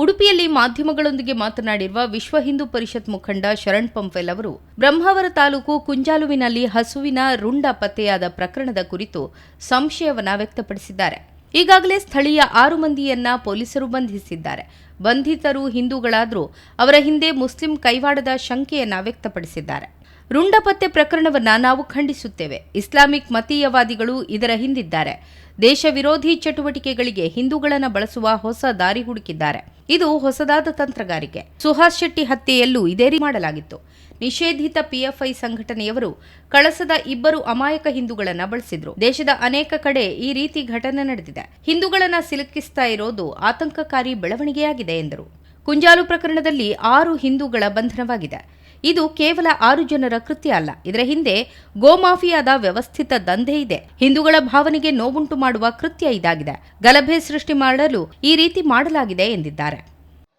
ಉಡುಪಿಯಲ್ಲಿ ಮಾಧ್ಯಮಗಳೊಂದಿಗೆ ಮಾತನಾಡಿರುವ ವಿಶ್ವ ಹಿಂದೂ ಪರಿಷತ್ ಮುಖಂಡ ಶರಣ್ ಪಂಪೆಲ್ ಅವರು, ಬ್ರಹ್ಮಾವರ ತಾಲೂಕು ಕುಂಜಾಲುವಿನಲ್ಲಿ ಹಸುವಿನ ರುಂಡ ಪತ್ತೆಯಾದ ಪ್ರಕರಣದ ಕುರಿತು ಸಂಶಯವನ್ನ ವ್ಯಕ್ತಪಡಿಸಿದ್ದಾರೆ. ಈಗಾಗಲೇ ಸ್ಥಳೀಯ ಆರು ಮಂದಿಯನ್ನ ಪೊಲೀಸರು ಬಂಧಿಸಿದ್ದಾರೆ. ಬಂಧಿತರು ಹಿಂದೂಗಳಾದರೂ ಅವರ ಹಿಂದೆ ಮುಸ್ಲಿಂ ಕೈವಾಡದ ಶಂಕೆಯನ್ನ ವ್ಯಕ್ತಪಡಿಸಿದ್ದಾರೆ. ರುಂಡ ಪತ್ತೆ ಪ್ರಕರಣವನ್ನ ನಾವು ಖಂಡಿಸುತ್ತೇವೆ. ಇಸ್ಲಾಮಿಕ್ ಮತೀಯವಾದಿಗಳು ಇದರ ಹಿಂದಿದ್ದಾರೆ. ದೇಶ ವಿರೋಧಿ ಚಟುವಟಿಕೆಗಳಿಗೆ ಹಿಂದೂಗಳನ್ನು ಬಳಸುವ ಹೊಸ ದಾರಿ ಹುಡುಕಿದ್ದಾರೆ. ಇದು ಹೊಸದಾದ ತಂತ್ರಗಾರಿಕೆ. ಸುಹಾಸ್ ಶೆಟ್ಟಿ ಹತ್ಯೆಯಲ್ಲೂ ಇದೇ ರೀತಿ ಮಾಡಲಾಗಿತ್ತು. ನಿಷೇಧಿತ ಪಿಎಫ್ಐ ಸಂಘಟನೆಯವರು ಕಳಸದ ಇಬ್ಬರು ಅಮಾಯಕ ಹಿಂದೂಗಳನ್ನ ಬಳಸಿದ್ರು. ದೇಶದ ಅನೇಕ ಕಡೆ ಈ ರೀತಿ ಘಟನೆ ನಡೆದಿದೆ. ಹಿಂದೂಗಳನ್ನ ಸಿಲುಕಿಸ್ತಾ ಇರೋದು ಆತಂಕಕಾರಿ ಬೆಳವಣಿಗೆಯಾಗಿದೆ ಎಂದರು. ಕುಂಜಾಲು ಪ್ರಕರಣದಲ್ಲಿ ಆರು ಹಿಂದೂಗಳ ಬಂಧನವಾಗಿದೆ. ಇದು ಕೇವಲ ಆರು ಜನರ ಕೃತ್ಯ ಅಲ್ಲ. ಇದರ ಹಿಂದೆ ಗೋಮಾಫಿಯಾದ ವ್ಯವಸ್ಥಿತ ದಂಧೆ ಇದೆ. ಹಿಂದೂಗಳ ಭಾವನೆಗೆ ನೋವುಂಟು ಮಾಡುವ ಕೃತ್ಯ ಇದಾಗಿದೆ. ಗಲಭೆ ಸೃಷ್ಟಿ ಮಾಡಲು ಈ ರೀತಿ ಮಾಡಲಾಗಿದೆ ಎಂದಿದ್ದಾರೆ.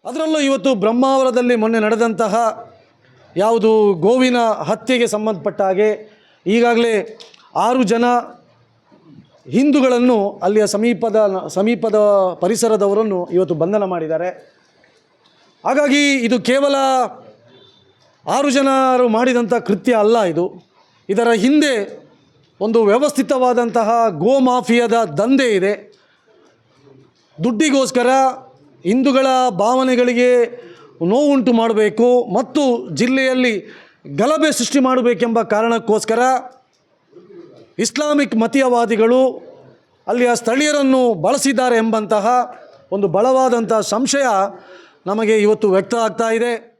ಅದರಲ್ಲೂ ಇವತ್ತು ಬ್ರಹ್ಮಾವರದಲ್ಲಿ ಮೊನ್ನೆ ನಡೆದಂತಹ ಯಾವುದು ಗೋವಿನ ಹತ್ಯೆಗೆ ಸಂಬಂಧಪಟ್ಟ ಹಾಗೆ ಈಗಾಗಲೇ ಆರು ಜನ ಹಿಂದೂಗಳನ್ನು ಅಲ್ಲಿಯ ಸಮೀಪದ ಸಮೀಪದ ಪರಿಸರದವರನ್ನು ಇವತ್ತು ಬಂಧನ ಮಾಡಿದ್ದಾರೆ. ಹಾಗಾಗಿ ಇದು ಕೇವಲ ಆರು ಜನರು ಮಾಡಿದಂಥ ಕೃತ್ಯ ಅಲ್ಲ ಇದು. ಇದರ ಹಿಂದೆ ಒಂದು ವ್ಯವಸ್ಥಿತವಾದಂತಹ ಗೋ ಮಾಫಿಯಾದ ದಂಧೆ ಇದೆ. ದುಡ್ಡಿಗೋಸ್ಕರ ಹಿಂದೂಗಳ ಭಾವನೆಗಳಿಗೆ ನೋವುಂಟು ಮಾಡಬೇಕು ಮತ್ತು ಜಿಲ್ಲೆಯಲ್ಲಿ ಗಲಭೆ ಸೃಷ್ಟಿ ಮಾಡಬೇಕೆಂಬ ಕಾರಣಕ್ಕೋಸ್ಕರ ಇಸ್ಲಾಮಿಕ್ ಮತೀಯವಾದಿಗಳು ಅಲ್ಲಿಯ ಸ್ಥಳೀಯರನ್ನು ಬಳಸಿದ್ದಾರೆ ಎಂಬಂತಹ ಒಂದು ಬಲವಾದಂಥ ಸಂಶಯ ನಮಗೆ ಇವತ್ತು ವ್ಯಕ್ತ ಆಗ್ತಾ ಇದೆ.